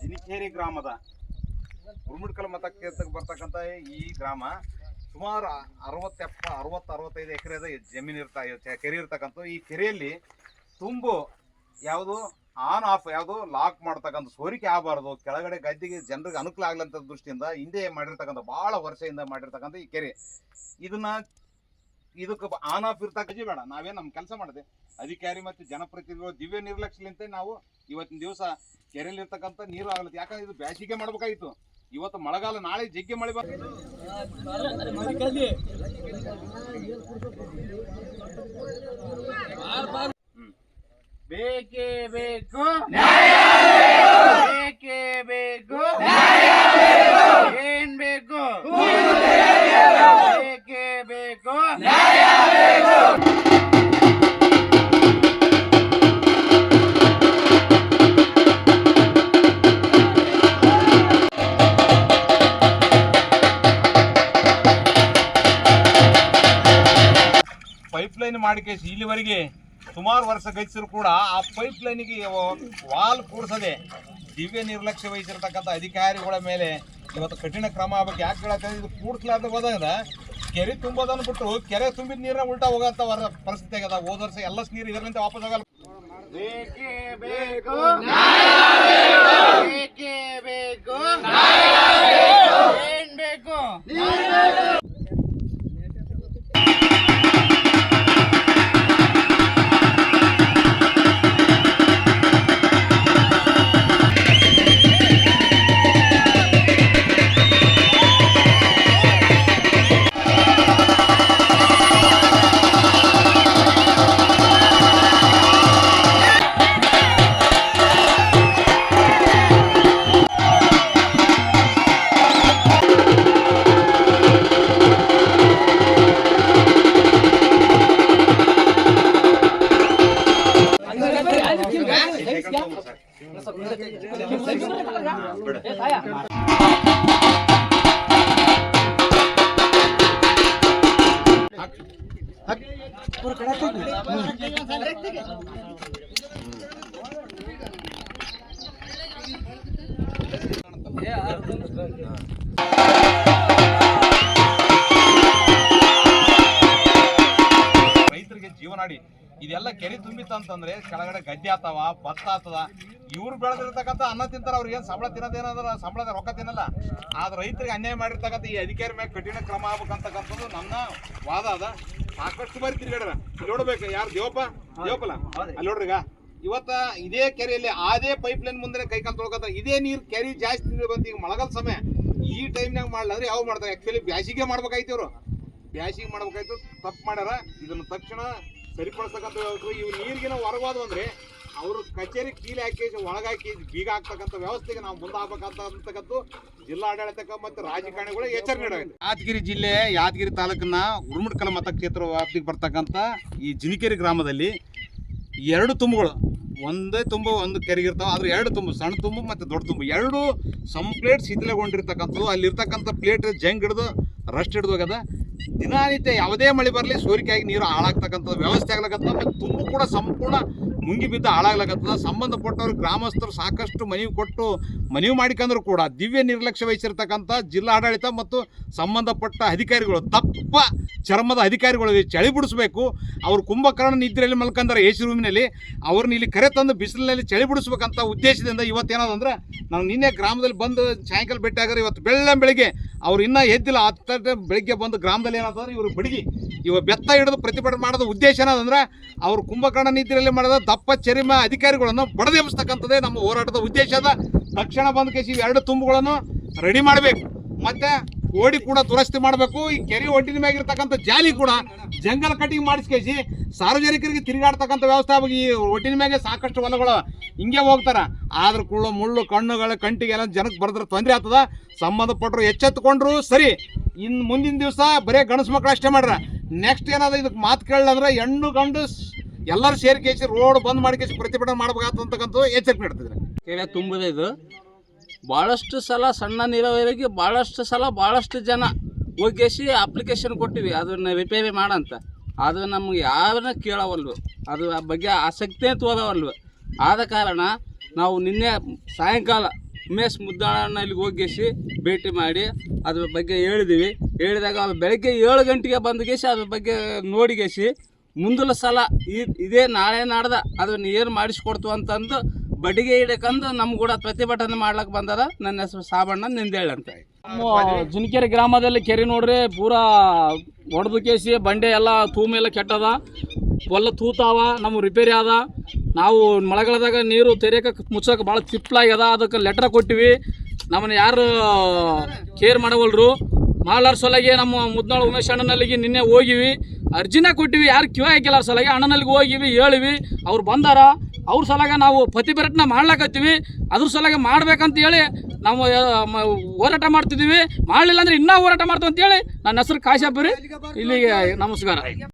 ಜಿನಿಕೇರಿ ಗ್ರಾಮದ ಗುರುಮಿಡ್ಕಲ್ ಮತಕ್ಷೇತ್ರಕ್ಕೆ ಬರ್ತಕ್ಕಂಥ ಈ ಗ್ರಾಮ ಸುಮಾರು ಅರವತ್ತೆಪ್ಪ ಅರವತ್ತು ಅರವತ್ತೈದು ಎಕರೆದ ಜಮೀನು ಇರ್ತಾ ಕೆರೆ ಇರ್ತಕ್ಕಂಥ ಈ ಕೆರೆಯಲ್ಲಿ ತುಂಬು ಯಾವುದು ಆನ್ ಆಫ್ ಯಾವುದು ಲಾಕ್ ಮಾಡ್ತಕ್ಕಂಥ ಸೋರಿಕೆ ಆಗಬಾರ್ದು. ಕೆಳಗಡೆ ಗದ್ದೆಗೆ ಜನರಿಗೆ ಅನುಕೂಲ ಆಗ್ಲಂತ ದೃಷ್ಟಿಯಿಂದ ಹಿಂದೆ ಮಾಡಿರ್ತಕ್ಕಂಥ, ಬಹಳ ವರ್ಷದಿಂದ ಮಾಡಿರ್ತಕ್ಕಂಥ ಈ ಕೆರೆ. ಇದನ್ನ ಇದಕ್ಕೆ ಆನ್ ಆಫ್ ಇರ್ತಕ್ಕ ಬೇಡ. ನಾವೇ ನಮ್ಮ ಕೆಲಸ ಮಾಡಿದೆ? ಅಧಿಕಾರಿ ಮತ್ತು ಜನಪ್ರತಿನಿಧಿಗಳು ದಿವ್ಯ ನಿರ್ಲಕ್ಷ್ಯಲಿಂತೆ ನಾವು ಇವತ್ತಿನ ದಿವಸ ಕೆರೆಯಲ್ಲಿ ಇರ್ತಕ್ಕಂಥ ನೀರು ಆಗ್ಲತ್ತೆ. ಯಾಕಂದ್ರೆ ಇದು ಬ್ಯಾಸಿಗೆ ಮಾಡ್ಬೇಕಾಗಿತ್ತು. ಇವತ್ತು ಮಳೆಗಾಲ, ನಾಳೆ ಜಗ್ಗೆ ಮಳೆ ಬರ್ತದೆ ಬೇಕು ಬೇಕೇ. ಪೈಪ್ ಲೈನ್ ಮಾಡಿಕೇಸಿ ಇಲ್ಲಿವರೆಗೆ ಸುಮಾರು ವರ್ಷ ಗತಿಸಿದ್ರು ಕೂಡ ಆ ಪೈಪ್ ಲೈನಿಗೆ ವಾಲ್ ಕೂಡಿಸದೆ ದಿವ್ಯ ನಿರ್ಲಕ್ಷ್ಯ ವಹಿಸಿರ್ತಕ್ಕಂಥ ಅಧಿಕಾರಿಗಳ ಮೇಲೆ ಇವತ್ತು ಕಠಿಣ ಕ್ರಮ ಆಗಬೇಕು. ಯಾಕೆ ಹೇಳತ್ತೆ ಇದು ಕೂಡಿಸ್ಲಾರ್ದ ಹೋದಾಗ ಕೆರೆ ತುಂಬೋದನ್ನು ಬಿಟ್ಟು ಕೆರೆ ತುಂಬಿದ ನೀರನ್ನ ಉಲ್ಟಾ ಹೋಗತ್ತ ಪರಿಸ್ಥಿತಿ ಆಗ್ಯದ. ಹೋದ ವರ್ಷ ಎಲ್ಲ ನೀರು ಇದರಿಂದ ವಾಪಸ್ ಆಗಲ್ಲ. ರೈತರಿಗೆ ಜೀವನಾಡಿ ಇದೆಲ್ಲ ಕೆರೆ ತುಂಬಿತ್ತು ಅಂತಂದ್ರೆ ಕೆಳಗಡೆ ಗದ್ದೆ ಆತವ ಭತ್ತ ಆತದ ಇವ್ರು ಬೆಳೆದಿರ್ತಕ್ಕಂಥ ಅನ್ನ ತಿಂತಾರೆ ಅವ್ರಿಗೆ ಏನು ಸಂಬಳ ತಿನ್ನೋದೇನಾದ್ರ ಸಂಬಳದ ರೊಕ್ಕ ತಿನ್ನಲ್ಲ. ಆದ್ರೆ ರೈತರಿಗೆ ಅನ್ಯಾಯ ಮಾಡಿರ್ತಕ್ಕಂಥ ಈ ಅಧಿಕಾರಿ ಮೇಲೆ ಕಠಿಣ ಕ್ರಮ ಆಗ್ಬೇಕಂತಕ್ಕಂಥದ್ದು ನನ್ನ ವಾದ ಅದ. ಸಾಕಷ್ಟು ಬಾರಿ ತಿರ್ಗಾಡ್ರ ನೋಡ್ಬೇಕು ಯಾರು ದೇವಪ್ಪ? ದೇವಪ್ಪಲ್ಲ ಅಲ್ಲಿ ನೋಡ್ರಿಗ ಇವತ್ತ ಇದೇ ಕೆರೆಯಲ್ಲಿ ಅದೇ ಪೈಪ್ ಲೈನ್ ಮುಂದೆ ಕೈಕಾಲು ತೊಳ್ಕೊತ ಇದೇ ನೀರು ಕೆರೆ ಜಾಸ್ತಿ ನೀರು ಬಂತು ಈಗ ಮಳಗಲ್ ಸಮಯ. ಈ ಟೈಮ್ನಾಗ ಮಾಡ್ಲಾದ್ರೆ ಯಾವ ಮಾಡ್ತಾರೆ? ಆಕ್ಚುಲಿ ಬ್ಯಾಸಿಗೆ ಮಾಡ್ಬೇಕಾಯ್ತು ಇವರು. ಬ್ಯಾಸಿಗೆ ಮಾಡ್ಬೇಕಾಯ್ತು ತಪ್ಪು ಮಾಡ್ಯಾರ. ಇದನ್ನ ತಕ್ಷಣ ಸರಿಪಡಿಸ್ತಕ್ಕಂಥ ಇವ್ರು ಇವು ನೀರಿಗಿನ ಹೊರಗೋದು ಅಂದ್ರೆ ಅವರು ಕಚೇರಿ ಕೀಲಿ ಹಾಕಿ, ಒಳಗಾಕಿ ಬೀಗ ಹಾಕ್ತಕ್ಕಂಥ ವ್ಯವಸ್ಥೆಗೆ ನಾವು ಮುಂದೆ ಜಿಲ್ಲಾಡಳಿತಕ್ಕ ಮತ್ತು ರಾಜಕಾರಣಿಗಳು ಎಚ್ಚರಿಕೆ ನೀಡಬೇಕು. ಯಾದಗಿರಿ ಜಿಲ್ಲೆ, ಯಾದಗಿರಿ ತಾಲೂಕಿನ ಉರುಮಡ್ಕಲ ಮತಕ್ಷೇತ್ರ ವ್ಯಾಪ್ತಿಗೆ ಬರ್ತಕ್ಕಂಥ ಈ ಜಿನಿಕೇರಿ ಗ್ರಾಮದಲ್ಲಿ ಎರಡು ತುಂಬುಗಳು, ಒಂದೇ ತುಂಬು, ಒಂದು ಕೆರೆಗಿರ್ತಾವೆ, ಆದರೆ ಎರಡು ತುಂಬು, ಸಣ್ಣ ತುಂಬು ಮತ್ತು ದೊಡ್ಡ ತುಂಬು, ಎರಡು ಸಂಪ್ಲೇಟ್ ಶಿಥಿಲಗೊಂಡಿರ್ತಕ್ಕಂಥದ್ದು. ಅಲ್ಲಿರ್ತಕ್ಕಂಥ ಪ್ಲೇಟ್ ಜಂಗ್ ಹಿಡಿದು ರಸ್ಟ್ ಹಿಡಿದು ಹೋಗದ ದಿನನಿತ್ಯ ಯಾವುದೇ ಮಳೆ ಬರಲಿ ಸೋರಿಕೆಯಾಗಿ ನೀರು ಹಾಳಾಗ್ತಕ್ಕಂಥ ವ್ಯವಸ್ಥೆ ಆಗ್ಲಕ್ಕಂಥ ಮತ್ತು ತುಂಬು ಕೂಡ ಸಂಪೂರ್ಣ ಮುಂಗಿ ಬಿದ್ದು ಹಾಳಾಗ್ಲಕತ್ತದ. ಸಂಬಂಧಪಟ್ಟವ್ರು ಗ್ರಾಮಸ್ಥರು ಸಾಕಷ್ಟು ಮನವಿ ಕೊಟ್ಟು ಮನವಿ ಮಾಡಿಕಂದ್ರು ಕೂಡ ದಿವ್ಯ ನಿರ್ಲಕ್ಷ್ಯ ವಹಿಸಿರ್ತಕ್ಕಂಥ ಜಿಲ್ಲಾಡಳಿತ ಮತ್ತು ಸಂಬಂಧಪಟ್ಟ ಅಧಿಕಾರಿಗಳು ತಪ್ಪ ಚರ್ಮದ ಅಧಿಕಾರಿಗಳು ಚಳಿ ಬಿಡಿಸ್ಬೇಕು. ಅವ್ರು ಕುಂಭಕರ್ಣ ನಿದ್ರೆಯಲ್ಲಿ ಮಲ್ಕಂದ್ರೆ ಎ ಸಿ ರೂಮಿನಲ್ಲಿ. ಅವ್ರನ್ನ ಇಲ್ಲಿ ಕರೆ ತಂದು ಬಿಸಿಲಿನಲ್ಲಿ ಚಳಿ ಬಿಡಿಸ್ಬೇಕಂತ ಉದ್ದೇಶದಿಂದ ಇವತ್ತೇನದಂದ್ರೆ ನಾವು ನಿನ್ನೆ ಗ್ರಾಮದಲ್ಲಿ ಬಂದು ಸಾಯಂಕಾಲ ಭೇಟಿ ಇವತ್ತು ಬೆಳ್ಳ ಬೆಳಿಗ್ಗೆ ಅವ್ರು ಇನ್ನೂ ಎದ್ದಿಲ್ಲ. ಹತ್ತು ಬೆಳಿಗ್ಗೆ ಬಂದು ಗ್ರಾಮದಲ್ಲಿ ಏನಂತಂದ್ರೆ ಇವರು ಬಡಿಗಿ ಇವ ಬೆತ್ತ ಹಿಡಿದು ಪ್ರತಿಭಟನೆ ಮಾಡೋದು ಉದ್ದೇಶ ಏನದಂದ್ರೆ ಅವರು ಕುಂಭಕರ್ಣ ನಿದ್ರೆಯಲ್ಲಿ ಮಾಡಿದ ದಪ್ಪ ಚರಿಮ ಅಧಿಕಾರಿಗಳನ್ನು ಬಡದೆಬ್ಸ್ತಕ್ಕಂಥದ್ದೇ ನಮ್ಮ ಹೋರಾಟದ ಉದ್ದೇಶ ಅದ. ತಕ್ಷಣ ಬಂದ ಕೇಸಿ ಎರಡು ತುಂಬುಗಳನ್ನು ರೆಡಿ ಮಾಡಬೇಕು. ಮತ್ತೆ ಓಡಿ ಕೂಡ ದುರಸ್ತಿ ಮಾಡಬೇಕು. ಈ ಕೆರೆ ಒಡ್ಡಿನ ಮ್ಯಾಗಿರ್ತಕ್ಕಂಥ ಜಾಲಿ ಕೂಡ ಜಂಗಲ್ ಕಟಿಂಗ್ ಮಾಡಿಸ್ಕೇಸಿ ಸಾರ್ವಜನಿಕರಿಗೆ ತಿರುಗಾಡ್ತಕ್ಕಂಥ ವ್ಯವಸ್ಥೆ ಆಗಿ ಈ ಒಟ್ಟಿನ ಮ್ಯಾಗೆ ಸಾಕಷ್ಟು ಹೊಲಗಳು ಹಿಂಗೆ ಹೋಗ್ತಾರೆ. ಆದ್ರ ಕೂಡ ಮುಳ್ಳು, ಕಣ್ಣುಗಳ ಕಂಟಿಗೆ ಎಲ್ಲ ಜನಕ್ಕೆ ಬರೆದ್ರೆ ತೊಂದರೆ ಆಗ್ತದ. ಸಂಬಂಧಪಟ್ಟರು ಎಚ್ಚೆತ್ತುಕೊಂಡ್ರು ಸರಿ. ಇನ್ನು ಮುಂದಿನ ದಿವಸ ಬರೇ ಗಣಸು ಮಕ್ಕಳು ಅಷ್ಟೇ ಮಾಡ್ರ. ನೆಕ್ಸ್ಟ್ ಏನಾದ ಇದಕ್ಕೆ ಮಾತು ಕೇಳಂದ್ರೆ ಹೆಣ್ಣು ಗಂಡು ಎಲ್ಲರೂ ಸೇರಿ ಕೇಸಿ ರೋಡ್ ಬಂದ್ ಮಾಡಿ ಕೇಸಿ ಪ್ರತಿಭಟನೆ ಮಾಡ್ಬೇಕಾಗ್ತಕ್ಕಂಥ ಎಚ್ಚರಿಕೆ ನೀಡ್ತಿದ್ರೆ ಕೇಳ ತುಂಬಿದೆ ಇದು. ಭಾಳಷ್ಟು ಸಲ ಸಣ್ಣ ನೀರಾವರಿಗೆ ಭಾಳಷ್ಟು ಸಲ ಭಾಳಷ್ಟು ಜನ ಹೋಗೇಸಿ ಅಪ್ಲಿಕೇಶನ್ ಕೊಟ್ಟಿವಿ. ಅದನ್ನ ರಿಪೇರಿ ಮಾಡಂತ. ಅದು ನಮ್ಗೆ ಯಾರನ್ನ ಕೇಳವಲ್ವು ಅದು ಆ ಬಗ್ಗೆ ಆಸಕ್ತಿಯೇ ತೋರವಲ್ವು ಆದ ಕಾರಣ ನಾವು ನಿನ್ನೆ ಸಾಯಂಕಾಲ ಉಮೇಶ್ ಮುದ್ದಾಳನ್ನ ಇಲ್ಲಿಗೆ ಹೋಗಿಸಿ ಭೇಟಿ ಮಾಡಿ ಅದ್ರ ಬಗ್ಗೆ ಹೇಳಿದ್ವಿ. ಹೇಳಿದಾಗ ಅವ್ರು ಬೆಳಗ್ಗೆ ಏಳು ಗಂಟೆಗೆ ಬಂದಗೇಸಿ ಅದ್ರ ಬಗ್ಗೆ ನೋಡಿಗೇಸಿ ಮುಂದಿನ ಸಲ ಇದೇ ನಾಳೆ ನಾಡ್ದ ಅದನ್ನ ಏನು ಮಾಡಿಸ್ಕೊಡ್ತು ಅಂತಂದು ಬಡಿಗೆ ಇಡಕಂದು ನಮ್ಮ ಕೂಡ ಪ್ರತಿಭಟನೆ ಮಾಡ್ಲಕ್ಕೆ ಬಂದದ ನನ್ನ ಹೆಸರು ಸಾಬಣ್ಣ ನಿಂದೇಳ್ ಅಂತ ಜಿನಕೆರೆ ಗ್ರಾಮದಲ್ಲಿ ಕೆರೆ ನೋಡ್ರಿ, ಪೂರಾ ಒಡೆದು ಕೇಸಿ ಬಂಡೆ ಎಲ್ಲ ತೂಮೆಲ್ಲ ಕೆಟ್ಟದ. ಹೊಲ ತೂತಾವ, ನಮ್ಗೆ ರಿಪೇರಿ ಅದ ನಾವು ಮಳೆಗಾಲದಾಗ ನೀರು ತೆರೆಯಕ್ಕೆ ಮುಚ್ಚಕ್ಕೆ ಭಾಳ ತಿಪ್ಪಲಾಗ್ಯದ ಅದಕ್ಕೆ ಲೆಟ್ರ್ ಕೊಟ್ಟಿವಿ. ನಮ್ಮನ್ನ ಯಾರು ಕೇರ್ ಮಾಡವಲ್ರು. ಮಾಡ್ಲಾರ ಸಲಗೆ ನಮ್ಮ ಮುದ್ನಾಳ್ ಉಮೇಶ್ ಅಣ್ಣನಲ್ಲಿಗೆ ನಿನ್ನೆ ಹೋಗಿವಿ. ಅರ್ಜಿನ ಕೊಟ್ಟಿವಿ, ಯಾರು ಕಿವ ಹಾಕಿಲ್ಲ ಸಲಗೆ. ಅಣ್ಣನಲ್ಲಿಗೆ ಹೋಗಿವಿ, ಹೇಳಿವಿ. ಅವ್ರು ಬಂದಾರ. ಅವ್ರ ಸಲಾಗ ನಾವು ಪ್ರತಿಭಟನೆ ಮಾಡ್ಲಾಕತ್ತೀವಿ. ಅದ್ರ ಸಲಗೆ ಮಾಡ್ಬೇಕಂತ ಹೇಳಿ ನಾವು ಹೋರಾಟ ಮಾಡ್ತಿದ್ದೀವಿ. ಮಾಡಲಿಲ್ಲ ಅಂದ್ರೆ ಇನ್ನೂ ಹೋರಾಟ ಮಾಡ್ತೀವಿ ಅಂತೇಳಿ ನನ್ನ ಹೆಸರು ರೀ. ಇಲ್ಲಿಗೆ ನಮಸ್ಕಾರ.